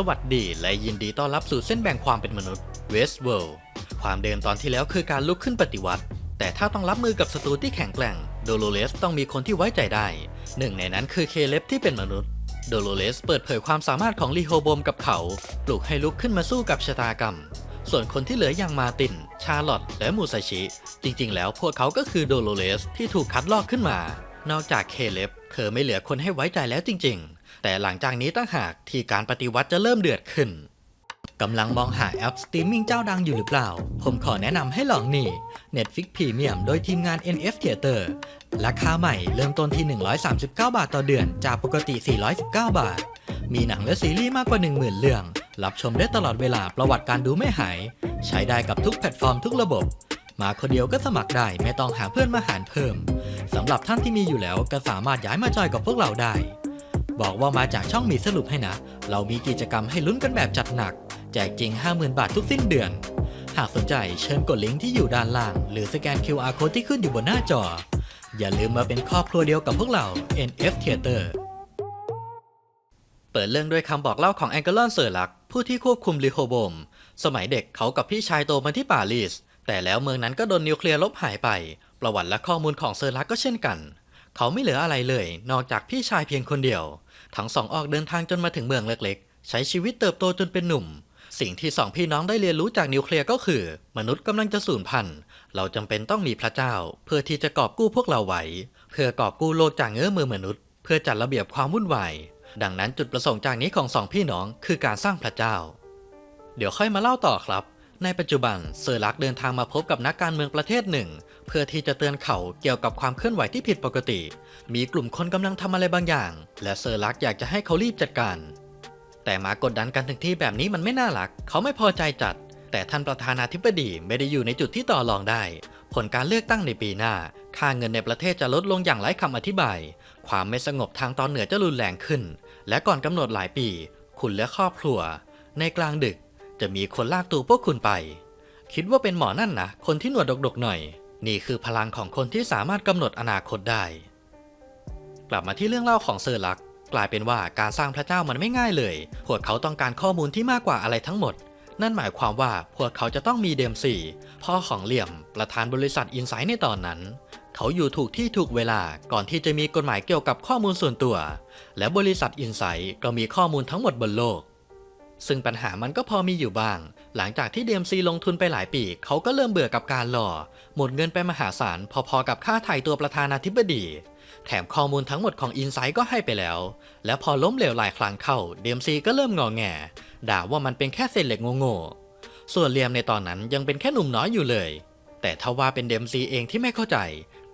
สวัสดีและยินดีต้อนรับสู่เส้นแบ่งความเป็นมนุษย์ Westworld ความเดิมตอนที่แล้วคือการลุกขึ้นปฏิวัติ แต่ถ้าต้องรับมือกับศัตรูที่แข็งแกร่ง โดโลเลสต้องมีคนที่ไว้ใจได้ หนึ่งในนั้นคือเคเลบที่เป็นมนุษย์ โดโลเลสเปิดเผยความสามารถของลีโฮโบมกับเขาปลุกให้ลุกขึ้นมาสู้กับชะตากรรม ส่วนคนที่เหลืออย่างมาติน ชาร์ลอตต์และมูซาชิ จริง ๆ แล้วพวกเขาก็คือโดโลเลสที่ถูกคัดลอกขึ้นมา นอกจากเคเลบเธอไม่เหลือคนให้ไว้ใจแล้วจริง ๆ แต่หลังจากนี้ตั้งหากที่การปฏิวัติจะเริ่มเดือดขึ้นกำลังมองหาแอปสตรีมมิ่งเจ้าดังอยู่หรือเปล่า ผมขอแนะนำให้ลองนี่ Netflix Premium โดยทีมงาน NF Theater ราคาใหม่เริ่มต้นที่ 139 บาทต่อเดือน จากปกติ 419 บาท มีหนังและซีรีส์มากกว่า 10,000 เรื่อง รับชมได้ตลอดเวลาประวัติการดูไม่หาย ใช้ได้กับทุกแพลตฟอร์มทุกระบบ มาคนเดียวก็สมัครได้ไม่ต้องหาเพื่อนมาหารเพิ่มสำหรับท่านที่มีอยู่แล้วก็สามารถย้ายมาจอยกับพวกเราได้ บอกว่ามาจากช่องมีสรุปให้นะ เรามีกิจกรรมให้ลุ้นกันแบบจัดหนัก แจกจริง 50,000 บาททุกสิ้นเดือน หากสนใจเชิญกดลิงก์ที่อยู่ด้านล่าง หรือสแกน QR code ที่ขึ้นอยู่บนหน้าจอ อย่าลืมมาเป็นครอบครัวเดียวกับพวกเรา NF Theater เปิดเรื่องด้วยคำบอกเล่าของแองเกลอนเซอร์ลัก ผู้ที่ควบคุมลิโฮโบม สมัยเด็กเขากับพี่ชายโตมาที่ปารีส แต่แล้วเมืองนั้นก็โดนนิวเคลียร์ลบหายไป ประวัติและข้อมูลของเซอร์ลักก็เช่นกัน เขาไม่เหลืออะไรเลย นอกจากพี่ชายเพียงคนเดียว ทั้งสองออกเดินทางจนมาถึงเมืองเล็กๆ ใช้ชีวิตเติบโตจนเป็นหนุ่ม สิ่งที่สองพี่น้องได้เรียนรู้จากนิวเคลียร์ก็คือ มนุษย์กำลังจะสูญพันธุ์ เราจำเป็นต้องมีพระเจ้า เพื่อที่จะกอบกู้พวกเราไว้เพื่อกอบกู้โลกจากเงื้อมือมนุษย์ เพื่อจัดระเบียบความวุ่นวายดังนั้นจุดประสงค์จากนี้ของสองพี่น้องคือการสร้างพระเจ้า เดี๋ยวค่อยมาเล่าต่อครับ ในปัจจุบันเซอร์ลักเดินทางมาพบกับนักการเมืองประเทศหนึ่ง เพื่อที่จะเตือนเขาเกี่ยวกับความเคลื่อนไหวที่ผิดปกติ มีกลุ่มคนกำลังทำอะไรบางอย่าง และเซอร์ลักอยากจะให้เขารีบจัดการ แต่มากดดันกันถึงที่แบบนี้มันไม่น่ารัก เขาไม่พอใจจัด แต่ท่านประธานาธิบดีไม่ได้อยู่ในจุดที่ต่อรองได้ ผลการเลือกตั้งในปีหน้า ค่าเงินในประเทศจะลดลงอย่างไร้คำอธิบาย ความไม่สงบทางตอนเหนือจะรุนแรงขึ้น และก่อนกำหนดหลายปี คุณและครอบครัว ในกลางดึก จะมีคนลากตัวพวกคุณไป คิดว่าเป็นหมอนั่นนะคนที่หนวดดกๆหน่อย นี่คือพลังของคนที่สามารถกำหนดอนาคตได้ กลับมาที่เรื่องเล่าของเซอร์ลัก กลายเป็นว่าการสร้างพระเจ้ามันไม่ง่ายเลย พวกเขาต้องการข้อมูลที่มากกว่าอะไรทั้งหมด นั่นหมายความว่าพวกเขาจะต้องมีเดมสี่พ่อของเหลี่ยม ประธานบริษัทอินไซต์ในตอนนั้นเขาอยู่ถูกที่ถูกเวลาก่อนที่จะมีกฎหมายเกี่ยวกับข้อมูลส่วนตัว และบริษัทอินไซต์ก็มีข้อมูลทั้งหมดบนโลก ซึ่งปัญหามันก็พอมีอยู่บ้าง หลังจากที่ DMC ลงทุนไปหลายปี เขาก็เริ่มเบื่อกับการหล่อ หมดเงินไปมหาศาลพอๆกับค่าถ่ายตัวประธานาธิบดี แถมข้อมูลทั้งหมดของ Insight ก็ให้ไปแล้ว และพอล้มเหลวหลายครั้งเข้า DMC ก็เริ่มงอแง ด่าว่ามันเป็นแค่เศษเหล็กโง่ๆส่วนเลียมในตอนนั้นยังเป็นแค่หนุ่มน้อยอยู่เลย แต่ทว่าเป็น DMC เองที่ไม่เข้าใจ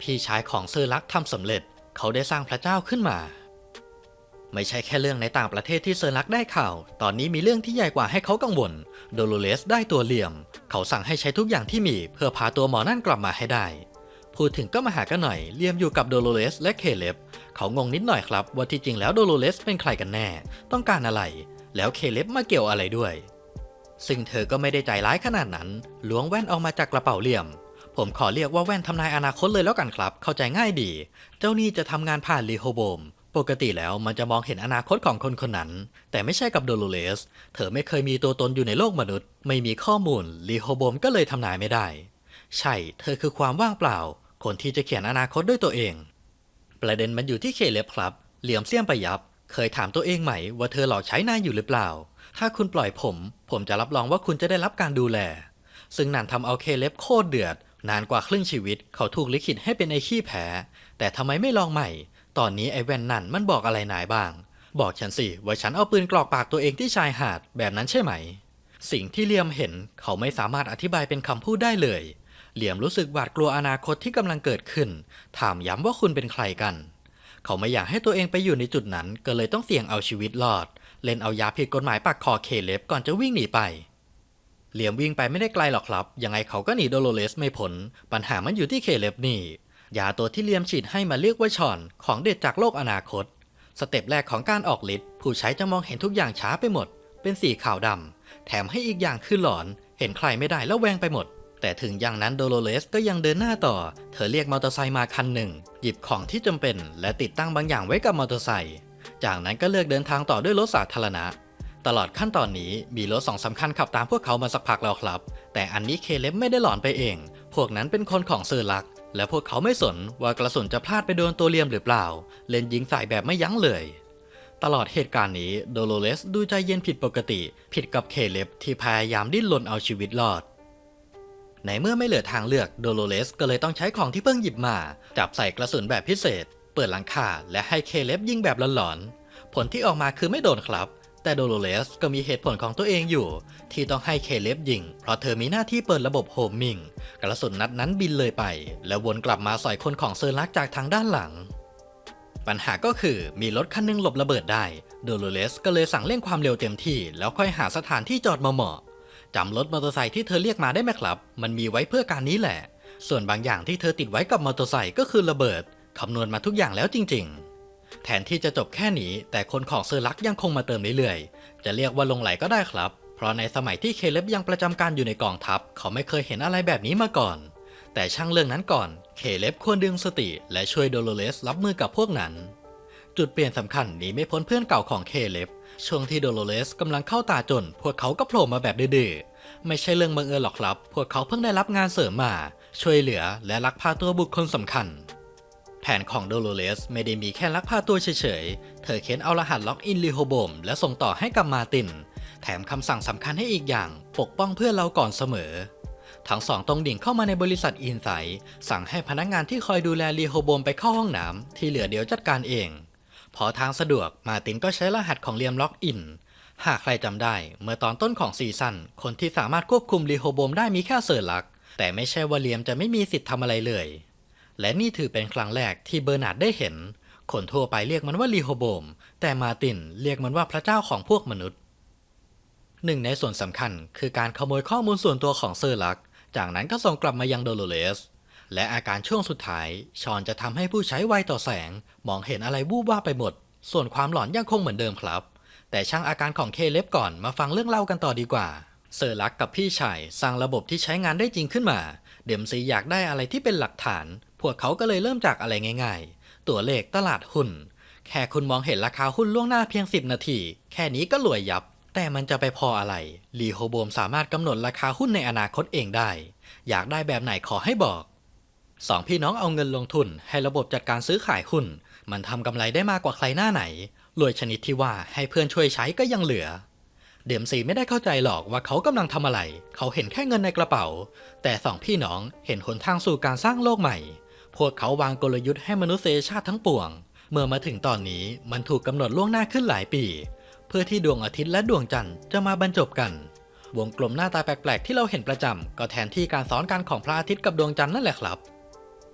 พี่ชายของเซอร์ลักทำสำเร็จ เขาได้สร้างพระเจ้าขึ้นมา ไม่ใช่แค่เรื่องในต่างประเทศที่เซอร์ลักได้ข่าว ตอนนี้มีเรื่องที่ใหญ่กว่าให้เขากังวล โดโลเลสได้ตัวเหลี่ยม เขาสั่งให้ใช้ทุกอย่างที่มี เพื่อพาตัวหมอนั่นกลับมาให้ได้ พูดถึงก็มาหากันหน่อย เลียมอยู่กับโดโลเลสและเคเลบ เขางงนิดหน่อยครับ ว่าที่จริงแล้วโดโลเลสเป็นใครกันแน่ ต้องการอะไร แล้วเคเลบมาเกี่ยวอะไรด้วย ซึ่งเธอก็ไม่ได้ใจร้ายขนาดนั้น ล้วงแว่นออกมาจากกระเป๋าเหลี่ยมผมขอเรียกว่าแว่นทำนายอนาคตเลยแล้วกันครับ เข้าใจง่ายดี เจ้านี่จะทำงานผ่านลีโฮโบม ปกติแล้วมันจะมองเห็นอนาคตของคนคนนั้น แต่ไม่ใช่กับโดโลเลส เธอไม่เคยมีตัวตนอยู่ในโลกมนุษย์ ไม่มีข้อมูลลีโฮโบมก็เลยทำนายไม่ได้ ใช่ เธอคือความว่างเปล่า คนที่จะเขียนอนาคตด้วยตัวเอง ประเด็นมันอยู่ที่เคเล็บครับ เหลี่ยมเสี้ยมไปยับ เคยถามตัวเองไหม ว่าเธอหลอกใช้นายอยู่หรือเปล่า ถ้าคุณปล่อยผม ผมจะรับรองว่าคุณจะได้รับการดูแล ซึ่งนั่นทำเอาเคเล็บโคตรเดือด นานกว่าครึ่งชีวิต เขาถูกลิขิตให้เป็นไอ้ขี้แพ้แต่ทำไมไม่ลองใหม่ ตอนนี้ไอ้แว่นนั่นมันบอกอะไรนายบ้าง บอกฉันสิว่าฉันเอาปืนกรอกปากตัวเองที่ชายหาดแบบนั้นใช่ไหม สิ่งที่เลียมเห็นเขาไม่สามารถอธิบายเป็นคำพูดได้เลย เหลียมรู้สึกหวาดกลัวอนาคตที่กำลังเกิดขึ้น ถามย้ำว่าคุณเป็นใครกัน เขาไม่อยากให้ตัวเองไปอยู่ในจุดนั้น ก็เลยต้องเสี่ยงเอาชีวิตรอด เล่นเอายาผิดกฎหมายปักคอเคเลบก่อนจะวิ่งหนีไปเหลี่ยมวิ่งไปไม่ได้ไกลหรอกครับ ยังไงเขาก็หนีโดโลเลสไม่พ้น ปัญหามันอยู่ที่เคเลบนี่ ยาตัวที่เลียมฉีดให้มาเรียกว่าชอน ของเด็ดจากโลกอนาคต สเต็ปแรกของการออกฤทธิ์ผู้ใช้จะมองเห็นทุกอย่างช้าไปหมด เป็นสีขาวดำแถมให้อีกอย่างคือหลอน เห็นใครไม่ได้แล้วแวงไปหมด แต่ถึงอย่างนั้นโดโลเลสก็ยังเดินหน้าต่อ เธอเรียกมอเตอร์ไซค์มาคันหนึ่ง หยิบของที่จำเป็น และติดตั้งบางอย่างไว้กับมอเตอร์ไซค์จากนั้นก็เลือกเดินทางต่อด้วยรถสาธารณะ ตลอดขั้นตอนนี้มีรถสองสำคัญขับตามพวกเขามาสักพักแล้วครับ แต่อันนี้เคเล็บไม่ได้หลอนไปเอง พวกนั้นเป็นคนของเซอร์ลัก และพวกเขาไม่สนว่ากระสุนจะพลาดไปโดนตัวเลียมหรือเปล่า เล่นยิงใส่แบบไม่ยั้งเลย ตลอดเหตุการณ์นี้โดโลเรสดูใจเย็นผิดปกติ ผิดกับเคเล็บที่พยายามดิ้นรนเอาชีวิตรอดในเมื่อไม่เหลือทางเลือกโดโลเรสก็เลยต้องใช้ของที่เพิ่งหยิบมา จับใส่กระสุนแบบพิเศษ เปิดหลังคาและให้เคเล็บยิงแบบหลอนๆผลที่ออกมาคือไม่โดนครับ แต่โดโลเรสก็มีเหตุผลของตัวเองอยู่ ที่ต้องให้เคเล็บยิง เพราะเธอมีหน้าที่เปิดระบบโฮมมิงกระสุนนัดนั้นบินเลยไป แล้ววนกลับมาใส่คนของเซอร์ลักจากทางด้านหลัง ปัญหาก็คือมีรถคันหนึงหลบระเบิดได้ โดโลเรสก็เลยสั่งเร่งความเร็วเต็มที่ แล้วค่อยหาสถานที่จอดมาเหมาะจำรถมอเตอร์ไซค์ที่เธอเรียกมาได้ไหมครับ มันมีไว้เพื่อการนี้แหละ ส่วนบางอย่างที่เธอติดไว้กับมอเตอร์ไซค์ก็คือระเบิดคำนวณมาทุกอย่างแล้วจริง ๆ แทนที่จะจบแค่นี้ แต่คนของเซอร์ลักยังคงมาเติมเรื่อยๆ จะเรียกว่าลงไหลก็ได้ครับ เพราะในสมัยที่เคเล็บยังประจำการอยู่ในกองทัพ เขาไม่เคยเห็นอะไรแบบนี้มาก่อน แต่ช่างเรื่องนั้นก่อน เคเล็บควรดึงสติ และช่วยโดโลเรสรับมือกับพวกนั้น จุดเปลี่ยนสำคัญหนีไม่พ้นเพื่อนเก่าของเคเล็บ ช่วงที่โดโลเรสกำลังเข้าตาจน พวกเขาก็โผล่มาแบบดื้อไม่ใช่เรื่องบังเอิญหรอกครับ พวกเขาเพิ่งได้รับงานเสริมมา ช่วยเหลือและลักพาตัวบุคคลสำคัญ แผนของโดโลเรสไม่ได้มีแค่ลักพาตัวเฉยๆ เธอเค้นเอารหัสล็อกอินลีโฮบมและส่งต่อให้กับมาติน แถมคำสั่งสำคัญให้อีกอย่าง ปกป้องเพื่อนเราก่อนเสมอ ทั้งสองตรงดิ่งเข้ามาในบริษัทอินไซด์สั่งให้พนักงานที่คอยดูแลลีโฮโบมไปเข้าห้องน้ำที่เหลือเดี๋ยวจัดการเอง พอทางสะดวกมาตินก็ใช้รหัสของเลียมล็อกอินหากใครจำได้ เมื่อตอนต้นของซีซั่นคนที่สามารถควบคุมลีโฮโบมได้มีแค่เซอร์ลัก แต่ไม่ใช่ว่าเลียมจะไม่มีสิทธิ์ทำอะไรเลย และนี่ถือเป็นครั้งแรกที่เบอร์นาร์ดได้เห็น คนทั่วไปเรียกมันว่าลีโฮโบม แต่มาตินเรียกมันว่าพระเจ้าของพวกมนุษย์ หนึ่งในส่วนสำคัญคือการขโมยข้อมูลส่วนตัวของเซอร์ลัก จากนั้นก็ส่งกลับมายังโดโลเรสและอาการช่วงสุดท้าย ชอนจะทำให้ผู้ใช้ไวต่อแสง มองเห็นอะไรวูบว่าไปหมด ส่วนความหลอนยังคงเหมือนเดิมครับ แต่ช่างอาการของเคเล็บก่อนมาฟังเรื่องเล่ากันต่อดีกว่าเซอร์ลักกับพี่ชายสร้างระบบที่ใช้งานได้จริงขึ้นมา เดมซีอยากได้อะไรที่เป็นหลักฐาน พวกเขาก็เลยเริ่มจากอะไรง่าย ๆ ตัวเลขตลาดหุ้น แค่คุณมองเห็นราคาหุ้นล่วงหน้าเพียง 10 นาที แค่นี้ก็รวยยับ แต่มันจะไปพออะไร ลีโฮโบมสามารถกำหนดราคาหุ้นในอนาคตเองได้ อยากได้แบบไหนขอให้บอกสองพี่น้องเอาเงินลงทุนให้ระบบจัดการซื้อขายหุ้น มันทำกำไรได้มากกว่าใครหน้าไหนรวยชนิดที่ว่าให้เพื่อนช่วยใช้ก็ยังเหลือ เดมซีไม่ได้เข้าใจหรอกว่าเขากำลังทำอะไร เขาเห็นแค่เงินในกระเป๋า แต่สองพี่น้องเห็นหนทางสู่การสร้างโลกใหม่ วกเขาวางกลยุทธ์ให้มนุษยชาติทั้งปวง เมื่อมาถึงตอนนี้มันถูกกำหนดล่วงหน้าขึ้นหลายปี เพื่อที่ดวงอาทิตย์และดวงจันทร์จะมาบรรจบกัน วงกลมหน้าตาแปลกๆที่เราเห็นประจำก็แทนที่การซ้อนกันของพระอาทิตย์กับดวงจันทร์นั่นแหละครับ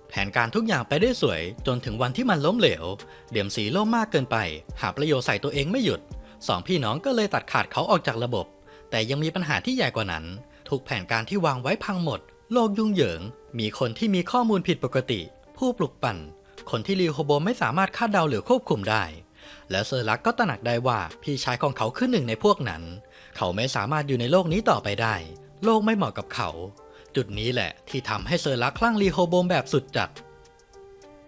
แผนการทุกอย่างไปได้สวย จนถึงวันที่มันล้มเหลว เดี่ยมสีโล่มมากเกินไป หาประโยชน์ใส่ตัวเองไม่หยุดสองพี่น้องก็เลยตัดขาดเขาออกจากระบบ แต่ยังมีปัญหาที่ใหญ่กว่านั้น ทุกแผนการที่วางไว้พังหมด โลกยุ่งเหยิง มีคนที่มีข้อมูลผิดปกติ ผู้ปลุกปั่น คนที่ลีโฮโบไม่สามารถคาดเดาหรือควบคุมได้ และเซอร์ลักก็ตระหนักได้ว่าพี่ชายของเขาคือหนึ่งในพวกนั้น เขาไม่สามารถอยู่ในโลกนี้ต่อไปได้ โลกไม่เหมาะกับเขา จุดนี้แหละที่ทำให้เซอร์ลักคลั่งลีโฮโบมแบบสุดจัด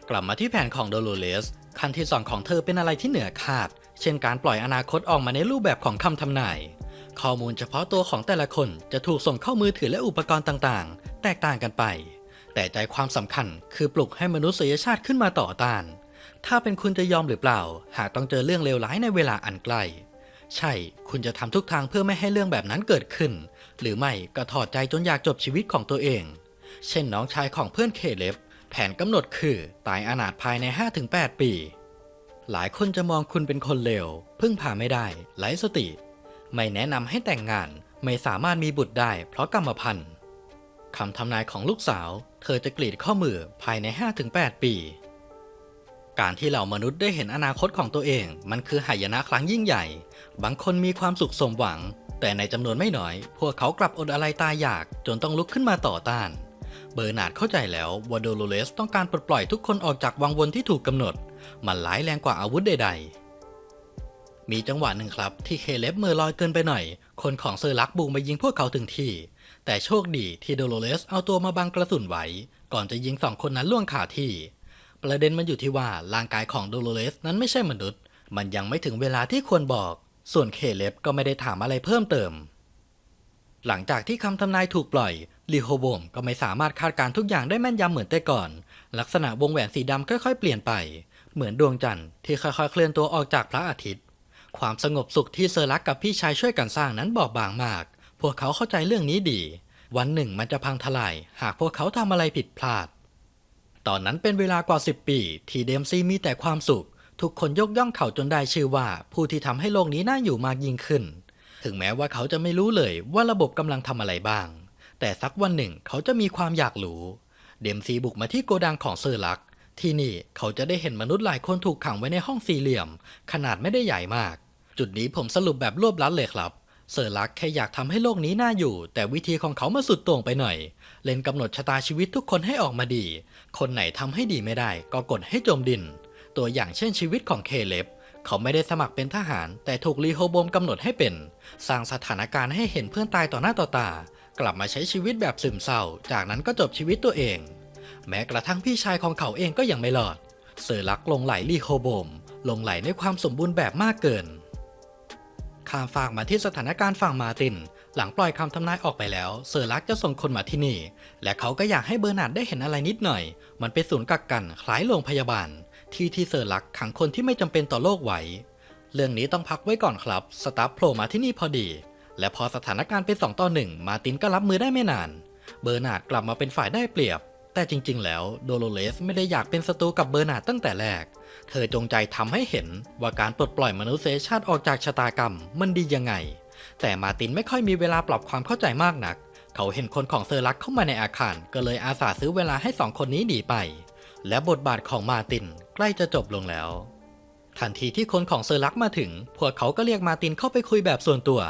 กลับมาที่แผนของโดโลเรสขั้นที่สองของเธอเป็นอะไรที่เหนือคาด เช่นการปล่อยอนาคตออกมาในรูปแบบของคำทำนาย ข้อมูลเฉพาะตัวของแต่ละคนจะถูกส่งเข้ามือถือและอุปกรณ์ต่างๆ แตกต่างกันไป แต่ใจความสำคัญคือปลุกให้มนุษยชาติขึ้นมาต่อต้าน ถ้าเป็นคุณจะยอมหรือเปล่า หากต้องเจอเรื่องเลวร้ายในเวลาอันใกล้ ใช่ คุณจะทำทุกทางเพื่อไม่ให้เรื่องแบบนั้นเกิดขึ้น หรือไม่ก็ถอดใจจนอยากจบชีวิตของตัวเอง เช่นน้องชายของเพื่อนเคเล็บแผนกำหนดคือตายอนาถภายใน 5-8 ปี หลายคนจะมองคุณเป็นคนเลวพึ่งพาไม่ได้ไร้สติ ไม่แนะนำให้แต่งงานไม่สามารถมีบุตรได้เพราะกรรมพันธุ์คำทำนายของลูกสาว เธอจะกรีดข้อมือภายใน 5-8 ปี การที่เหล่ามนุษย์ได้เห็นอนาคตของตัวเอง มันคือหายนะครั้งยิ่งใหญ่ บางคนมีความสุขสมหวัง แต่ในจำนวนไม่น้อย พวกเขากลับอดอะไรตายอยากจนต้องลุกขึ้นมาต่อต้าน เบอร์นาร์ดเข้าใจแล้วว่าโดโลเรสต้องการปลดปล่อยทุกคนออกจากวังวนที่ถูกกำหนด มันร้ายแรงกว่าอาวุธใด ๆมีจังหวะหนึ่งครับที่เคเล็บมือลอยเกินไปหน่อย คนของเซอร์ลักบุกมายิงพวกเขาถึงที่ แต่โชคดีที่โดโลเรสเอาตัวมาบังกระสุนไว้ ก่อนจะยิงสองคนนั้นล่วงขาที่ ประเด็นมันอยู่ที่ว่าร่างกายของโดโลเรสนั้นไม่ใช่มนุษย์ มันยังไม่ถึงเวลาที่ควรบอก ส่วนเคเลบก็ไม่ได้ถามอะไรเพิ่มเติม หลังจากที่คำทำนายถูกปล่อยลีโฮโบมก็ไม่สามารถคาดการณ์ทุกอย่างได้แม่นยำเหมือนแต่ก่อน ลักษณะวงแหวนสีดำค่อยๆ เปลี่ยนไป เหมือนดวงจันทร์ที่ค่อยๆ เคลื่อนตัวออกจากพระอาทิตย์ ความสงบสุขที่เซอร์ลักกับพี่ชายช่วยกันสร้างนั้นบอบบางมาก พวกเขาเข้าใจเรื่องนี้ดี วันหนึ่งมันจะพังทลาย หากพวกเขาทำอะไรผิดพลาด ตอนนั้นเป็นเวลากว่า 10 ปี ที่เดมซีมีแต่ความสุข ทุกคนยกย่องเขาจนได้ชื่อว่า ผู้ที่ทำให้โลกนี้น่าอยู่มากยิ่งขึ้น ถึงแม้ว่าเขาจะไม่รู้เลยว่าระบบกำลังทำอะไรบ้าง แต่สักวันหนึ่งเขาจะมีความอยากรู้เดมซีบุกมาที่โกดังของเซอร์ลัก ที่นี่เขาจะได้เห็นมนุษย์หลายคนถูกขังไว้ในห้องสี่เหลี่ยม ขนาดไม่ได้ใหญ่มาก จุดนี้ผมสรุปแบบรวบลัดเลยครับ เซอร์ลักแค่อยากทำให้โลกนี้น่าอยู่ แต่วิธีของเขามาสุดโต่งไปหน่อย เล่นกำหนดชะตาชีวิตทุกคนให้ออกมาดี คนไหนทำให้ดีไม่ได้ ก็กดให้จมดิน ตัวอย่างเช่นชีวิตของเคเลบเขาไม่ได้สมัครเป็นทหาร แต่ถูกลีโฮโบมกำหนดให้เป็น สร้างสถานการณ์ให้เห็นเพื่อนตายต่อหน้าต่อตา กลับมาใช้ชีวิตแบบซึมเศร้า จากนั้นก็จบชีวิตตัวเอง แม้กระทั่งพี่ชายของเขาเองก็ยังไม่รอด เซอร์ลักลงไหลลีโฮโบมลงไหลในความสมบูรณ์แบบมากเกิน ข้ามฝากมาที่สถานการณ์ฝั่งมาติน หลังปล่อยคำทำนายออกไปแล้ว เซอร์ลักจะส่งคนมาที่นี่ และเขาก็อยากให้เบอร์นาร์ดได้เห็นอะไรนิดหน่อย มันเป็นศูนย์กักกันคล้ายโรงพยาบาล ที่ที่เซอร์ลักขังคนที่ไม่จำเป็นต่อโลกไว้ เรื่องนี้ต้องพักไว้ก่อนครับ สตาฟโผล่มาที่นี่พอดี และพอสถานการณ์เป็น2ต่อ1มาตินก็รับมือได้ไม่นาน เบอร์นาร์ดกลับมาเป็นฝ่ายได้เปรียบ แต่จริงๆ แล้วโดโลเลสไม่ได้อยากเป็นศัตรูกับเบอร์นาร์ดตั้งแต่แรก เธอจงใจทำให้เห็นว่าการปลดปล่อยมนุษยชาติออกจากชะตากรรมมันดียังไง แต่มาตินไม่ค่อยมีเวลาปรับความเข้าใจมากนัก เขาเห็นคนของเซอร์ลักเข้ามาในอาคาร ก็เลยอาสาซื้อเวลาให้สองคนนี้หนีไป และบทบาทของมาตินใกล้จะจบลงแล้ว ทันทีที่คนของเซอร์ลักมาถึง พวกเขาก็เรียกมาตินเข้าไปคุยแบบส่วนตัว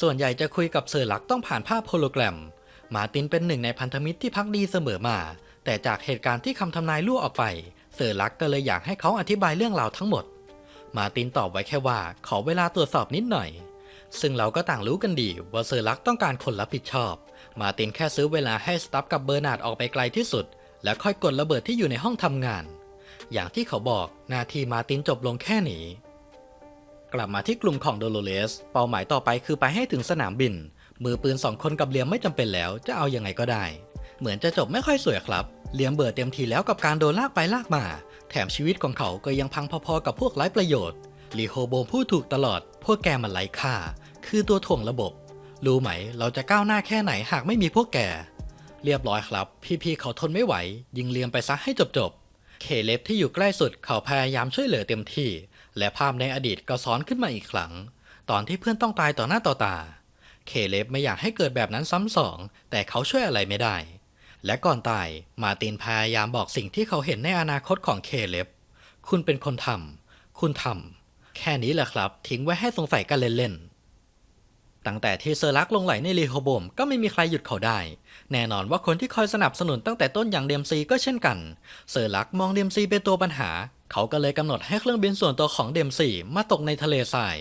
ส่วนใหญ่จะคุยกับเซอร์ลักต้องผ่านภาพโฮโลแกรม มาตินเป็นหนึ่งในพันธมิตรที่พักดีเสมอมา แต่จากเหตุการณ์ที่คำทำนายรั่วออกไป เซอร์ลักก็เลยอยากให้เขาอธิบายเรื่องราวทั้งหมด มาตินตอบไว้แค่ว่าขอเวลาตรวจสอบนิดหน่อย ซึ่งเราก็ต่างรู้กันดีว่าเซอร์ลักต้องการคนรับผิดชอบ มาตินแค่ซื้อเวลาให้สตัฟกับเบอร์นาร์ดออกไปไกลที่สุด แล้วค่อยกดระเบิดที่อยู่ในห้องทำงาน อย่างที่เขาบอกหน้าที่มาตินจบลงแค่นี้กลับมาที่กลุ่มของโดโลเลส เป้าหมายต่อไปคือไปให้ถึงสนามบิน มือปืนสองคนกับเลียมไม่จำเป็นแล้วจะเอาอยัางไงก็ได้ เหมือนจะจบไม่ค่อยสวยครับเลียมเบื่อเต็มทีแล้วกับการโดนลากไปลากมา แถมชีวิตของเขาก็ยังพังพอๆกับพวกไร้ประโยชน์ลีโฮโบมพูดถูกตลอด พวกแกมันไร้ค่า คือตัวถ่วงระบบ รู้ไหม เราจะก้าวหน้าแค่ไหนหากไม่มีพวกแก เรียบร้อยครับ พี่ๆเขาทนไม่ไหว ยิงเลียมไปซะให้จบๆ เคเลฟที่อยู่ใกล้สุดเขาพยายามช่วยเหลือเต็มที่ และภาพในอดีตก็ซ้อนขึ้นมาอีกครั้ง ตอนที่เพื่อนต้องตายต่อหน้าต่อตา เคเลฟไม่อยากให้เกิดแบบนั้นซ้ำสอง แต่เขาช่วยอะไรไม่ได้ และก่อนตายมาตินพยายามบอกสิ่งที่เขาเห็นในอนาคตของเคเลฟคุณเป็นคนทำคุณทำแค่นี้แหละครับ ทิ้งไว้ให้สงสัยกันเล่นๆตั้งแต่ที่เซอร์ลักลงไหลในรีโฮโบมก็ไม่มีใครหยุดเขาได้ แน่นอนว่าคนที่คอยสนับสนุนตั้งแต่ต้นอย่างเดมซีก็เช่นกัน เซอร์ลักมองเดมซีเป็นตัวปัญหาเขาก็เลยกำหนดให้เครื่องบินส่วนตัวของเดมซีมาตกในทะเลทราย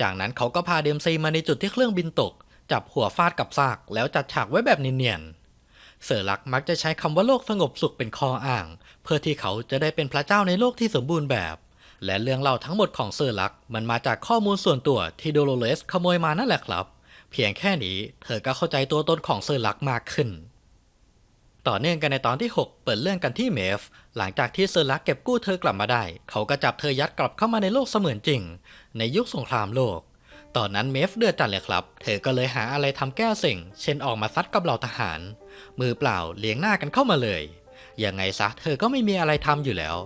จากนั้นเขาก็พาเดมซีมาในจุดที่เครื่องบินตก จับหัวฟาดกับซากแล้วจัดฉากไว้แบบเนียนๆเซอร์ลักมักจะใช้คำว่าโลกสงบสุขเป็นข้ออ้าง เพื่อที่เขาจะได้เป็นพระเจ้าในโลกที่สมบูรณ์แบบ และเรื่องเล่าทั้งหมดของเซอร์ลักมันมาจากข้อมูลส่วนตัวที่โดโลเลสขโมยมานั่นแหละครับ เพียงแค่นี้เธอก็เข้าใจตัวตนของเซอร์ลักมากขึ้นต่อเนื่องกันในตอนที่ 6 เปิดเรื่องกันที่เมฟ หลังจากที่เซอร์ลักเก็บกู้เธอกลับมาได้ เขาก็จับเธอยัดกลับเข้ามาในโลกเสมือนจริง ในยุคสงครามโลก ตอนนั้นเมฟเดือดจัดเลยครับ เธอก็เลยหาอะไรทำแก้สิ่ง เช่นออกมาซัดกับเหล่าทหาร มือเปล่าเลี้ยงหน้ากันเข้ามาเลย ยังไงซะเธอก็ไม่มีอะไรทำอยู่แล้ว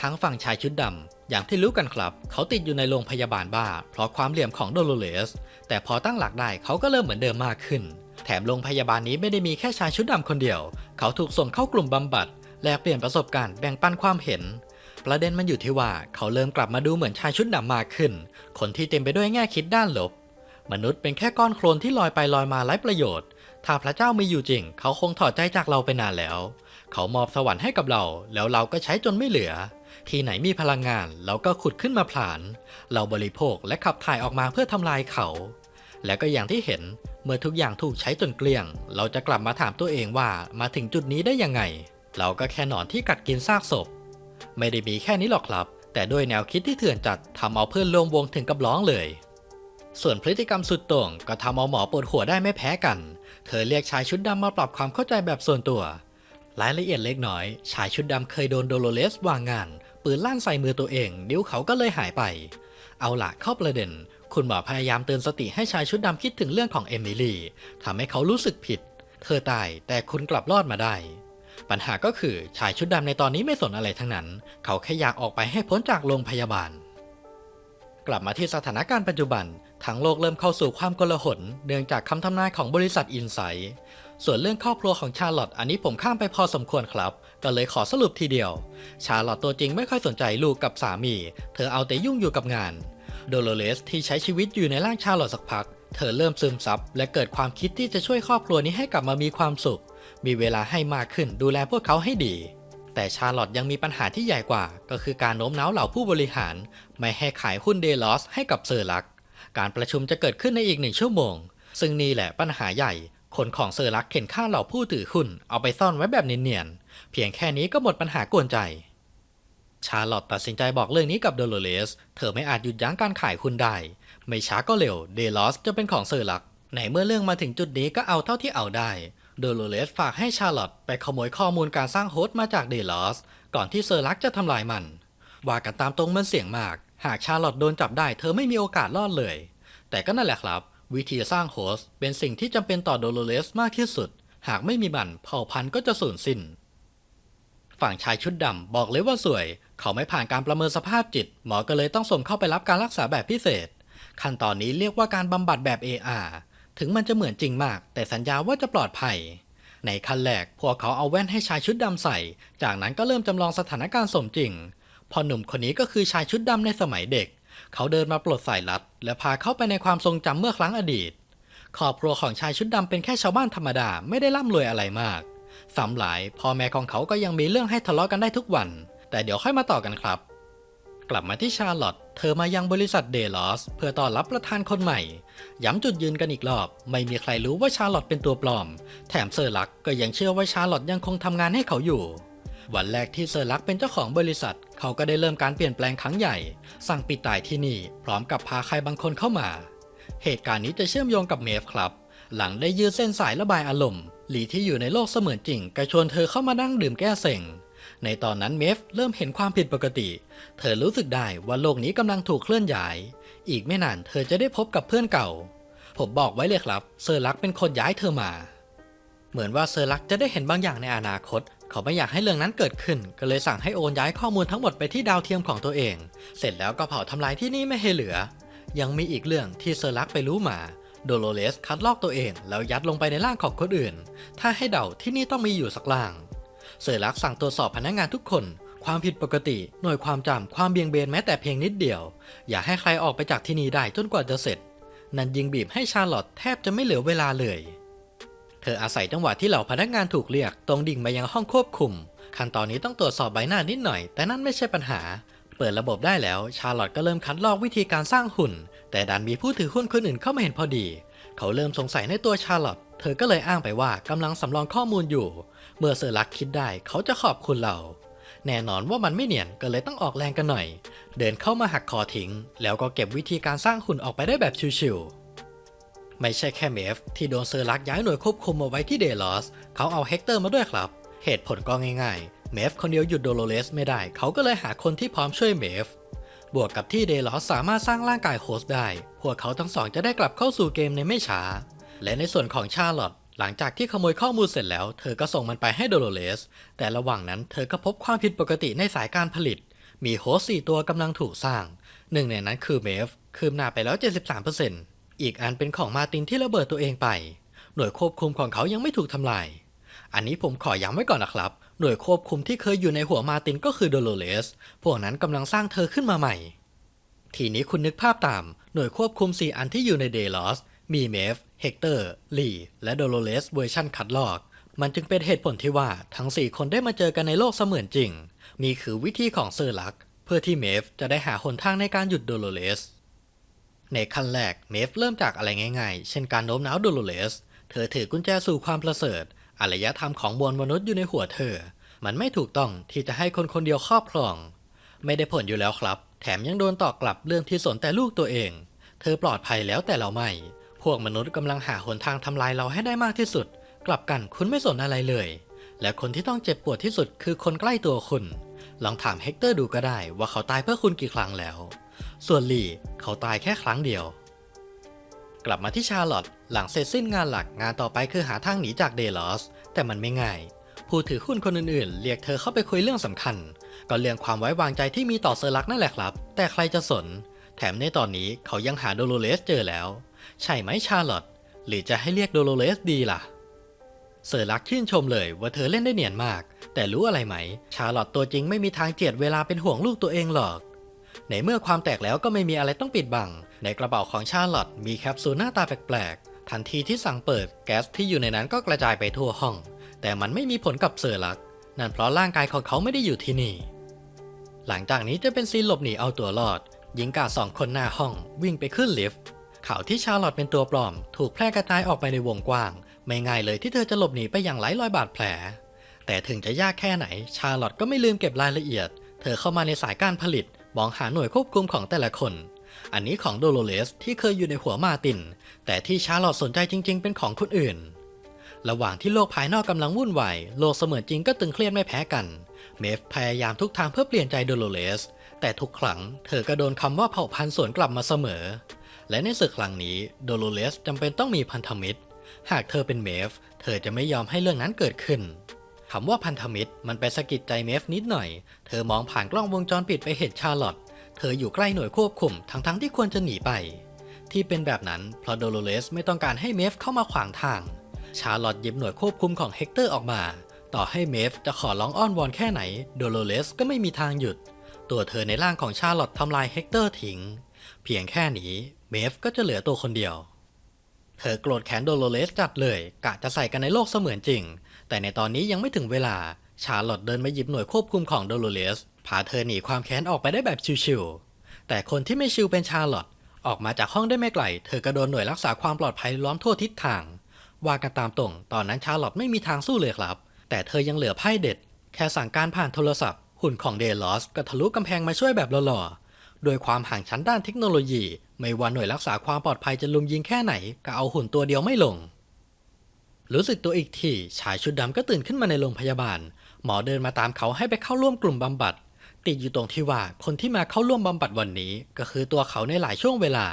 ทั้งฝั่งชายชุดดำอย่างที่รู้กันครับ เขาติดอยู่ในโรงพยาบาลบ้า เพราะความเหลี่ยมของโดโลเลส แต่พอตั้งหลักได้เขาก็เริ่มเหมือนเดิมมากขึ้น แถมโรงพยาบาลนี้ไม่ได้มีแค่ชายชุดดำคนเดียว เขาถูกส่งเข้ากลุ่มบำบัด แลกเปลี่ยนประสบการณ์แบ่งปันความเห็น ประเด็นมันอยู่ที่ว่าเขาเริ่มกลับมาดูเหมือนชายชุดดำมากขึ้น คนที่เต็มไปด้วยแง่คิดด้านลบ มนุษย์เป็นแค่ก้อนโคลนที่ลอยไปลอยมาไร้ประโยชน์ ถ้าพระเจ้ามีอยู่จริง เขาคงถอดใจจากเราไปนานแล้ว เขามอบสวรรค์ให้กับเรา แล้วเราก็ใช้จนไม่เหลือ ที่ไหนมีพลังงานเราก็ขุดขึ้นมาผลาญเราบริโภคและขับถ่ายออกมาเพื่อทำลายเขา และก็อย่างที่เห็นเมื่อทุกอย่างถูกใช้จนเกลี้ยง เราจะกลับมาถามตัวเองว่ามาถึงจุดนี้ได้ยังไง เราก็แค่หนอนที่กัดกินซากศพ ไม่ได้มีแค่นี้หรอกครับ แต่ด้วยแนวคิดที่เถื่อนจัดทำเอาเพื่อนร่วมวงถึงกับร้องเลย ส่วนพฤติกรรมสุดโต่งก็ทำเอาหมอปวดหัวได้ไม่แพ้กัน เธอเรียกชายชุดดำมาปรับความเข้าใจแบบส่วนตัว รายละเอียดเล็กน้อย ชายชุดดำเคยโดนโดโลเลสวางงาน ปืนลั่นใส่มือตัวเอง นิ้วเขาก็เลยหายไป เอาละเข้าประเด็น คุณหมอพยายามเตือนสติให้ชายชุดดำคิดถึงเรื่องของเอมิลี่ทำให้เขารู้สึกผิด เธอตายแต่คุณกลับรอดมาได้ ปัญหาก็คือชายชุดดำในตอนนี้ไม่สนอะไรทั้งนั้น เขาแค่อยากออกไปให้พ้นจากโรงพยาบาล กลับมาที่สถานการณ์ปัจจุบันทั้งโลกเริ่มเข้าสู่ความกลาหลเนื่องจากคำทำนายของบริษัทอินไซต์ส่วนเรื่องครอบครัวของชาร์ลอตอันนี้ผมข้ามไปพอสมควรครับ ก็เลยขอสรุปทีเดียว ชาร์ลอตตัวจริงไม่ค่อยสนใจลูกกับสามี เธอเอาแต่ยุ่งอยู่กับงานโดโลเลสที่ใช้ชีวิตอยู่ในร่างชาร์ลอตสักพัก เธอเริ่มซึมซับและเกิดความคิดที่จะช่วยครอบครัวนี้ให้กลับมามีความสุข มีเวลาให้มากขึ้นดูแลพวกเขาให้ดี แต่ชาร์ลอตยังมีปัญหาที่ใหญ่กว่า ก็คือการโน้มน้าวเหล่าผู้บริหาร ไม่ให้ขายหุ้นเดลอสให้กับเซอร์ลัก การประชุมจะเกิดขึ้นในอีกหนึ่งชั่วโมง ซึ่งนี่แหละปัญหาใหญ่ คนของเซอร์ลักเข็นค่าเหล่าผู้ถือหุ้นเอาไปซ่อนไว้แบบเนียนๆ เพียงแค่นี้ก็หมดปัญหากวนใจ ชาร์ลอตตัดสินใจบอกเรื่องนี้กับโดโลเลส เธอไม่อาจหยุดยั้งการขายหุ้นได้ ไม่ช้าก็เร็ว เดลอสจะเป็นของเซอร์ลัก ในเมื่อเรื่องมาถึงจุดนี้ก็เอาเท่าที่เอาได้ โดโลเลสฝากให้ชาร์ลอตไปขโมยข้อมูลการสร้างโฮสต์มาจากเดลอสก่อนที่เซอร์ลักจะทำลายมัน ว่ากันตามตรงมันเสี่ยงมาก หากชาร์ลอตโดนจับได้เธอไม่มีโอกาสรอดเลย แต่ก็นั่นแหละครับ วิธีสร้างโฮสต์เป็นสิ่งที่จำเป็นต่อโดโลเลสมากที่สุด หากไม่มีมันเผ่าพันธุ์ก็จะสูญสิ้น ฝั่งชายชุดดำบอกเลยว่าสวย เขาไม่ผ่านการประเมินสภาพจิต หมอก็เลยต้องส่งเข้าไปรับการรักษาแบบพิเศษ ขั้นตอนนี้เรียกว่าการบำบัดแบบ AR ถึงมันจะเหมือนจริงมาก แต่สัญญาว่าจะปลอดภัย ในขั้นแรกพวกเขาเอาแว่นให้ชายชุดดำใส่ จากนั้นก็เริ่มจำลองสถานการณ์สมจริง พอหนุ่มคนนี้ก็คือชายชุดดำในสมัยเด็ก เขาเดินมาปลดสายลัด และพาเข้าไปในความทรงจำเมื่อครั้งอดีต ครอบครัวของชายชุดดำเป็นแค่ชาวบ้านธรรมดาไม่ได้ร่ำรวยอะไรมากสำหลายพ่อแม่ของเขาก็ยังมีเรื่องให้ทะเลาะกันได้ทุกวัน แต่เดี๋ยวค่อยมาต่อกันครับ กลับมาที่ชาร์ลอตเธอมายังบริษัทเดลอสเพื่อต้อนรับประธานคนใหม่ ย้ำจุดยืนกันอีกรอบ ไม่มีใครรู้ว่าชาร์ลอตเป็นตัวปลอม แถมเซอร์ลักก็ยังเชื่อว่าชาร์ลอตยังคงทำงานให้เขาอยู่ วันแรกที่เซอร์ลักเป็นเจ้าของบริษัท เขาก็ได้เริ่มการเปลี่ยนแปลงครั้งใหญ่ สั่งปิดตายที่นี่ พร้อมกับพาใครบางคนเข้ามา เหตุการณ์นี้จะเชื่อมโยงกับเมฟครับ หลังได้ยืดเส้นสายระบายอารมณ์หลีที่อยู่ในโลกเสมือนจริงก็ชวนเธอเข้ามานั่งดื่มแก้เซ็ง ในตอนนั้นเมฟเริ่มเห็นความผิดปกติ เธอรู้สึกได้ว่าโลกนี้กำลังถูกเคลื่อนย้าย อีกไม่นานเธอจะได้พบกับเพื่อนเก่า ผมบอกไว้เลยครับ เซอร์ลักเป็นคนย้ายเธอมา เหมือนว่าเซอร์ลักจะได้เห็นบางอย่างในอนาคต เขาไม่อยากให้เรื่องนั้นเกิดขึ้น ก็เลยสั่งให้โอนย้ายข้อมูลทั้งหมดไปที่ดาวเทียมของตัวเอง เสร็จแล้วก็เผาทำลายที่นี่ไม่ให้เหลือ ยังมีอีกเรื่องที่เซอร์ลักไปรู้มาโดโลเลสคัดลอกตัวเองแล้วยัดลงไปในร่างของคนอื่น ถ้าให้เดาที่นี่ต้องมีอยู่สักล่าง เซอร์ลักษ์สั่งตรวจสอบพนักงานทุกคน ความผิดปกติ หน่วยความจำความเบี่ยงเบนแม้แต่เพียงนิดเดียว อย่าให้ใครออกไปจากที่นี่ได้จนกว่าจะเสร็จ นั่นยิงบีบให้ชาร์ลอตแทบจะไม่เหลือเวลาเลย เธออาศัยจังหวะที่เหล่าพนักงานถูกเรียกตรงดิ่งมายังห้องควบคุม ขั้นตอนนี้ต้องตรวจสอบใบหน้านิดหน่อย แต่นั่นไม่ใช่ปัญหา เปิดระบบได้แล้ว ชาร์ลอตก็เริ่มคัดลอกวิธีการสร้างหุ่น แต่ดันมีผู้ถือหุ้นคนอื่นเข้ามาเห็นพอดี เขาเริ่มสงสัยในตัวชาร์ลอตเธอก็เลยอ้างไปว่ากำลังสำรองข้อมูลอยู่ เมื่อเซอร์ลักคิดได้เขาจะขอบคุณเรา แน่นอนว่ามันไม่เนียนก็เลยต้องออกแรงกันหน่อย เดินเข้ามาหักคอทิ้ง แล้วก็เก็บวิธีการสร้างหุ่นออกไปได้แบบชิวๆไม่ใช่แค่เมฟที่โดนเซอร์ลักย้ายหน่วยควบคุมมาไว้ที่เดลอสเขาเอาเฮกเตอร์มาด้วยครับ เหตุผลก็ง่ายๆ เมฟคนเดียวหยุดโดโลเลสไม่ได้ เขาก็เลยหาคนที่พร้อมช่วยเมฟบวกกับที่เดลอสสามารถสร้างร่างกายโฮสต์ได้ พวกเขาทั้งสองจะได้กลับเข้าสู่เกมในไม่ช้า และในส่วนของชาร์ลอต หลังจากที่ขโมยข้อมูลเสร็จแล้ว เธอก็ส่งมันไปให้โดโลเลส แต่ระหว่างนั้นเธอก็พบความผิดปกติในสายการผลิต มีโฮสต์สี่ตัวกำลังถูกสร้าง หนึ่งในนั้นคือเมฟ คืบหน้าไปแล้ว 73%อีกอันเป็นของมาตินที่ระเบิดตัวเองไป หน่วยควบคุมของเขายังไม่ถูกทำลาย อันนี้ผมขอย้ำไว้ก่อนนะครับ หน่วยควบคุมที่เคยอยู่ในหัวมาตินก็คือโดโลเลส พวกนั้นกำลังสร้างเธอขึ้นมาใหม่ ทีนี้คุณนึกภาพตาม หน่วยควบคุม4อันที่อยู่ในเดลอส มีเมฟ เฮกเตอร์ ลี และโดโลเลสเวอร์ชันคัดลอก มันจึงเป็นเหตุผลที่ว่าทั้ง 4 คนได้มาเจอกันในโลกเสมือนจริง นี่คือวิธีของเซอร์ลัก เพื่อที่เมฟจะได้หาหนทางในการหยุดโดโลเลส ในขั้นแรกเมฟเริ่มจากอะไรง่ายๆ เช่นการโน้มน้าวโดโลเลส เธอถือกุญแจสู่ความประเสริฐ อารยธรรมของมวลมนุษย์อยู่ในหัวเธอ มันไม่ถูกต้องที่จะให้คนคนเดียวครอบครอง ไม่ได้ผลอยู่แล้วครับ แถมยังโดนตอบกลับเรื่องที่สนแต่ลูกตัวเอง เธอปลอดภัยแล้วแต่เราไม่ พวกมนุษย์กำลังหาหนทางทำลายเราให้ได้มากที่สุด กลับกันคุณไม่สนอะไรเลย และคนที่ต้องเจ็บปวดที่สุดคือคนใกล้ตัวคุณ ลองถามเฮกเตอร์ดูก็ได้ว่าเขาตายเพื่อคุณกี่ครั้งแล้ว ส่วนลีเขาตายแค่ครั้งเดียว กลับมาที่ชาร์ลอตต์หลังเสร็จสิ้นงานหลักงานต่อไปคือหาทางหนีจากเดลอสแต่มันไม่ง่าย ผู้ถือหุ้นคนอื่นๆ เรียกเธอเข้าไปคุยเรื่องสำคัญ ก็เรื่องความไว้วางใจที่มีต่อเซอร์ลักนั่นแหละครับ แต่ใครจะสน แถมในตอนนี้เขายังหาโดโลเลสเจอแล้ว ใช่ไหมชาร์ลอตต์หรือจะให้เรียกโดโลเลสดีล่ะ เซอร์ลักชื่นชมเลยว่าเธอเล่นได้เนียนมาก แต่รู้อะไรไหม ชาร์ลอตต์ตัวจริงไม่มีทางเจียดเวลาเป็นห่วงลูกตัวเองหรอก ในเมื่อความแตกแล้วก็ไม่มีอะไรต้องปิดบัง ในกระเป๋าของชาร์ลอตต์มีแคปซูลหน้าตาแปลกๆ ทันทีที่สั่งเปิดแก๊สที่อยู่ในนั้นก็กระจายไปทั่วห้อง แต่มันไม่มีผลกับเซอร์ลักนั่นเพราะร่างกายของเขาไม่ได้อยู่ที่นี่ หลังจากนี้จะเป็นซีนหลบหนีเอาตัวรอดหญิงกาสองคนหน้าห้องวิ่งไปขึ้นลิฟต์ ข่าวที่ชาร์ลอตเป็นตัวปลอม ถูกแพร่กระจายออกไปในวงกว้าง ไม่ง่ายเลยที่เธอจะหลบหนีไปอย่างไร้รอยบาดแผล แต่ถึงจะยากแค่ไหน ชาร์ลอตก็ไม่ลืมเก็บรายละเอียด เธอเข้ามาในสายการผลิตมองหาหน่วยควบคุมของแต่ละคน อันนี้ของโดโลเลสที่เคยอยู่ในหัวมาติน แต่ที่ชาร์ลอตสนใจจริง ๆ เป็นของคนอื่น ระหว่างที่โลกภายนอกกำลังวุ่นวายโลกเสมือนจริงก็ตึงเครียดไม่แพ้กัน เมฟพยายามทุกทางเพื่อเปลี่ยนใจโดโลเลสแต่ทุกครั้งเธอก็โดนคำว่าเผ่าพันธุ์สวนกลับมาเสมอ และในศึกครั้งนี้โดโลเลสจำเป็นต้องมีพันธมิตร หากเธอเป็นเมฟ เธอจะไม่ยอมให้เรื่องนั้นเกิดขึ้นคำว่าพันธมิตรมันไปสะกิดใจเมฟนิดหน่อย เธอมองผ่านกล้องวงจรปิดไปเห็นชาร์ลอตเธออยู่ใกล้หน่วยควบคุมทั้งๆที่ควรจะหนีไป ที่เป็นแบบนั้นเพราะโดโลเลสไม่ต้องการให้เมฟเข้ามาขวางทาง ชาร์ลอตหยิบหน่วยควบคุมของเฮกเตอร์ออกมา ต่อให้เมฟจะขอร้องอ้อนวอนแค่ไหนโดโลเลสก็ไม่มีทางหยุด ตัวเธอในร่างของชาร์ลอตทำลายเฮกเตอร์ทิ้ง เพียงแค่นี้ เมฟก็จะเหลือตัวคนเดียว เธอโกรธแค้นโดโลเลสจัดเลย กะจะใส่กันในโลกเสมือนจริง แต่ในตอนนี้ยังไม่ถึงเวลา ชาร์ลอตเดินมาหยิบหน่วยควบคุมของโดโลเลสพาเธอหนีความแค้นออกไปได้แบบชิวๆ แต่คนที่ไม่ชิวเป็นชาร์ลอตออกมาจากห้องได้ไม่ไกล เธอก็โดนหน่วยรักษาความปลอดภัยล้อมทั่วทิศทาง ว่ากันตามตรง ตอนนั้นชาร์ลอตไม่มีทางสู้เลยครับ แต่เธอยังเหลือไพ่เด็ด แค่สั่งการผ่านโทรศัพท์ หุ่นของเดลอสก็ทะลุกำแพงมาช่วยแบบหล่อๆ โดยความห่างชั้นด้านเทคโนโลยี ไม่ว่าหน่วยรักษาความปลอดภัยจะลุมยิงแค่ไหน ก็เอาหุ่นตัวเดียวไม่ลง รู้สึกตัวอีกทีชายชุดดำก็ตื่นขึ้นมาในโรงพยาบาล หมอเดินมาตามเขาให้ไปเข้าร่วมกลุ่มบำบัด ติดอยู่ตรงที่ว่าคนที่มาเข้าร่วมบำบัดวันนี้ ก็คือตัวเขาในหลายช่วงเวลา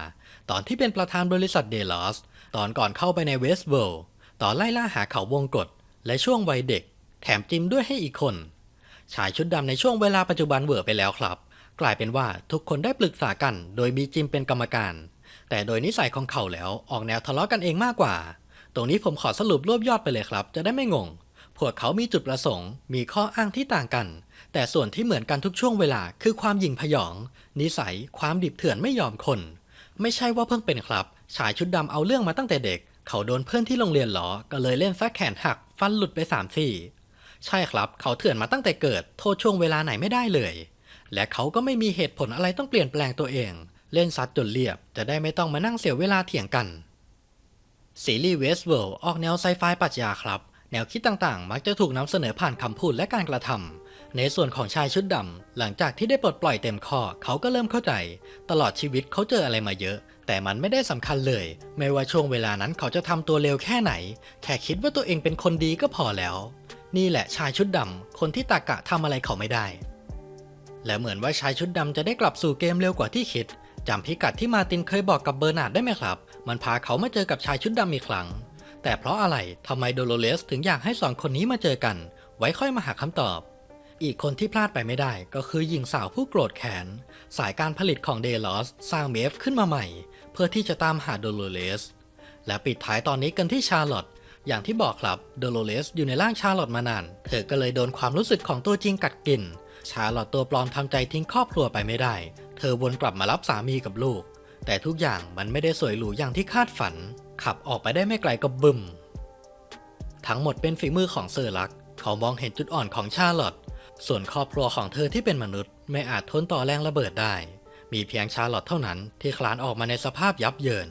ตอนที่เป็นประธานบริษัทเดลอสตอนก่อนเข้าไปในเวสเวิลด์ตอนไล่ล่าหาเขาวงกฏและช่วงวัยเด็ก แถมจิมด้วยให้อีกคน ชายชุดดำในช่วงเวลาปัจจุบันเบื่อไปแล้วครับ กลายเป็นว่าทุกคนได้ปรึกษากัน โดยมีจิมเป็นกรรมการ แต่โดยนิสัยของเขาแล้วออกแนวทะเลาะกันเองมากกว่า ตรงนี้ผมขอสรุปรวบยอดไปเลยครับ จะได้ไม่งง พวกเขามีจุดประสงค์ มีข้ออ้างที่ต่างกัน แต่ส่วนที่เหมือนกันทุกช่วงเวลา คือความหยิ่งพยอง นิสัย ความดิบเถื่อนไม่ยอมคน ไม่ใช่ว่าเพิ่งเป็นครับ ชายชุดดำเอาเรื่องมาตั้งแต่เด็ก เขาโดนเพื่อนที่โรงเรียนล้อ ก็เลยเล่นซักแขนหัก ฟันหลุดไปสามสี่ใช่ครับ เขาเถื่อนมาตั้งแต่เกิด โทษช่วงเวลาไหนไม่ได้เลย และเขาก็ไม่มีเหตุผลอะไรต้องเปลี่ยนแปลงตัวเอง เล่นซัดจนเรียบ จะได้ไม่ต้องมานั่งเสียเวลาเถียงกันซีรีส์เวสเวิลด์ออกแนวไซไฟปรัชญาครับ แนวคิดต่างๆ มักจะถูกนำเสนอผ่านคำพูดและการกระทำในส่วนของชายชุดดำหลังจากที่ได้ปลดปล่อยเต็มข้อเขาก็เริ่มเข้าใจ ตลอดชีวิตเขาเจออะไรมาเยอะ แต่มันไม่ได้สำคัญเลย ไม่ว่าช่วงเวลานั้นเขาจะทำตัวเร็วแค่ไหน แค่คิดว่าตัวเองเป็นคนดีก็พอแล้ว นี่แหละชายชุดดำคนที่ตากะทำอะไรเขาไม่ได้ และเหมือนว่าชายชุดดำจะได้กลับสู่เกมเร็วกว่าที่คิดจำพิกัดที่มาตินเคยบอกกับเบอร์นาร์ดได้ไหมครับ มันพาเขามาเจอกับชายชุดดำอีกครั้ง แต่เพราะอะไรทำไมโดโลเลสถึงอยากให้สองคนนี้มาเจอกัน ไว้ค่อยมาหาคำตอบ อีกคนที่พลาดไปไม่ได้ก็คือหญิงสาวผู้โกรธแค้นสายการผลิตของเดลอสสร้างเมฟขึ้นมาใหม่ เพื่อที่จะตามหาโดโลเลส และปิดท้ายตอนนี้กันที่ชาร์ลอตอย่างที่บอกครับโดโลเลสอยู่ในร่างชาร์ลอตมานาน เธอก็เลยโดนความรู้สึกของตัวจริงกัดกิน ชาลอตตัวปลอมทำใจทิ้งครอบครัวไปไม่ได้ เธอวนกลับมารับสามีกับลูก แต่ทุกอย่างมันไม่ได้สวยหรูอย่างที่คาดฝัน ขับออกไปได้ไม่ไกลก็บึมทั้งหมดเป็นฝีมือของเซอร์ลัก เขามองเห็นจุดอ่อนของชาลอตส่วนครอบครัวของเธอที่เป็นมนุษย์ ไม่อาจทนต่อแรงระเบิดได้ มีเพียงชาลอตเท่านั้นที่คลานออกมาในสภาพยับเยิน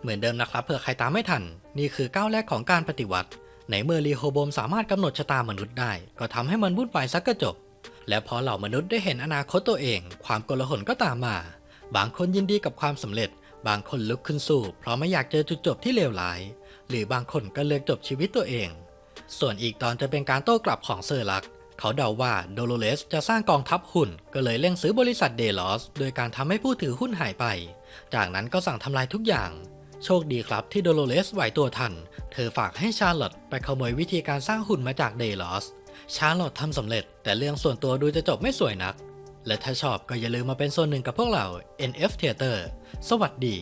เหมือนเดิมนะครับเผื่อใครตามไม่ทัน นี่คือก้าวแรกของการปฏิวัติ ในเมื่อรีโฮโบมสามารถกำหนดชะตามนุษย์ได้ ก็ทำให้มันวุ่นวายซักกระจบ และพอเหล่ามนุษย์ได้เห็นอนาคตตัวเอง ความโกลาหลก็ตามมา บางคนยินดีกับความสำเร็จ บางคนลุกขึ้นสู้ เพราะไม่อยากเจอจุดจบที่เลวร้าย หรือบางคนก็เลือกจบชีวิตตัวเอง ส่วนอีกตอนจะเป็นการโต้กลับของเซอร์ลักเขาเดาว่าโดโลเรสจะสร้างกองทัพหุ่น ก็เลยเร่งซื้อบริษัทเดลอส โดยการทำให้ผู้ถือหุ้นหายไป จากนั้นก็สั่งทำลายทุกอย่าง โชคดีครับที่โดโลเรสไหวตัวทัน เธอฝากให้ชาร์ลอตไปขโมยวิธีการสร้างหุ่นมาจากเดลอส ชาร์ลอตทำสำเร็จ แต่เรื่องส่วนตัวดูจะจบไม่สวยนัก และถ้าชอบก็อย่าลืมมาเป็นส่วนหนึ่งกับพวกเรา NF Theater สวัสดี